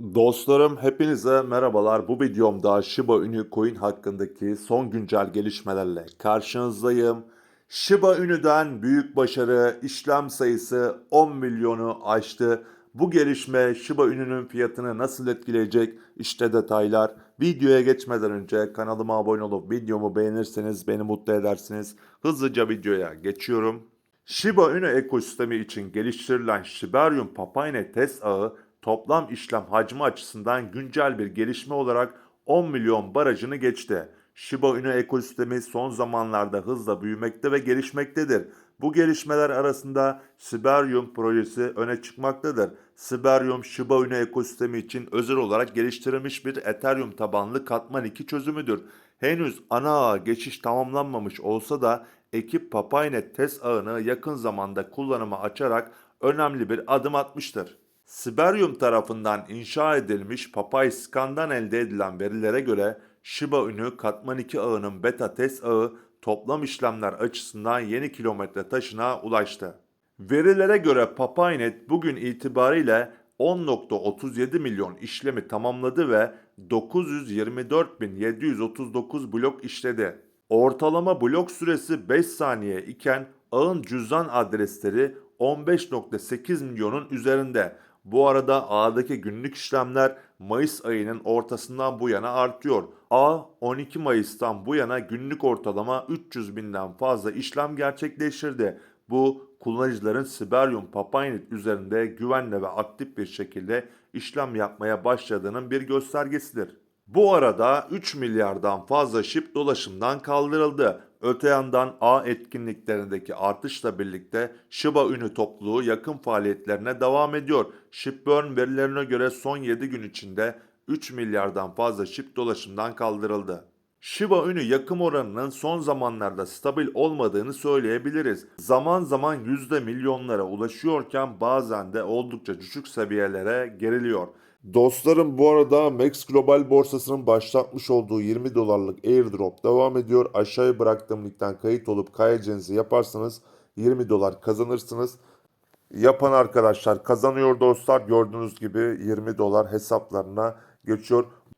Dostlarım hepinize merhabalar. Bu videomda Shiba Inu Coin hakkındaki son güncel gelişmelerle karşınızdayım. Shiba Inu'dan büyük başarı işlem sayısı 10 milyonu aştı. Bu gelişme Shiba Inu'nun fiyatını nasıl etkileyecek? İşte detaylar. Videoya geçmeden önce kanalıma abone olup videomu beğenirseniz beni mutlu edersiniz. Hızlıca videoya geçiyorum. Shiba Inu ekosistemi için geliştirilen Shibarium Papine test ağı toplam işlem hacmi açısından güncel bir gelişme olarak 10 milyon barajını geçti. Shiba Inu ekosistemi son zamanlarda hızla büyümekte ve gelişmektedir. Bu gelişmeler arasında Siberium projesi öne çıkmaktadır. Siberium Shiba Inu ekosistemi için özel olarak geliştirilmiş bir Ethereum tabanlı katman 2 çözümüdür. Henüz ana ağa geçiş tamamlanmamış olsa da ekip Papaynet test ağını yakın zamanda kullanıma açarak önemli bir adım atmıştır. Siberium tarafından inşa edilmiş PapayScan'dan elde edilen verilere göre Shiba Inu Katman 2 ağının beta test ağı toplam işlemler açısından yeni kilometre taşına ulaştı. Verilere göre Papaynet bugün itibariyle 10.37 milyon işlemi tamamladı ve 924.739 blok işledi. Ortalama blok süresi 5 saniye iken ağın cüzdan adresleri 15.8 milyonun üzerinde. Bu arada ağdaki günlük işlemler Mayıs ayının ortasından bu yana artıyor. Ağ 12 Mayıs'tan bu yana günlük ortalama 300 binden fazla işlem gerçekleştirdi. Bu kullanıcıların Siberium Papaynet üzerinde güvenle ve aktif bir şekilde işlem yapmaya başladığının bir göstergesidir. Bu arada 3 milyardan fazla şip dolaşımdan kaldırıldı. Öte yandan ağ etkinliklerindeki artışla birlikte Shiba Inu topluluğu yakın faaliyetlerine devam ediyor. Shipburn verilerine göre son 7 gün içinde 3 milyardan fazla şip dolaşımdan kaldırıldı. Shiba Inu yakım oranının son zamanlarda stabil olmadığını söyleyebiliriz. Zaman zaman yüzde milyonlara ulaşıyorken bazen de oldukça düşük seviyelere geriliyor. Dostlarım bu arada Max Global borsasının başlatmış olduğu 20 dolarlık airdrop devam ediyor. Aşağıya bıraktığım linkten kayıt olup kaydedeceğinizi yaparsanız 20 dolar kazanırsınız. Yapan arkadaşlar kazanıyor dostlar. Gördüğünüz gibi 20 dolar hesaplarına geçiyor.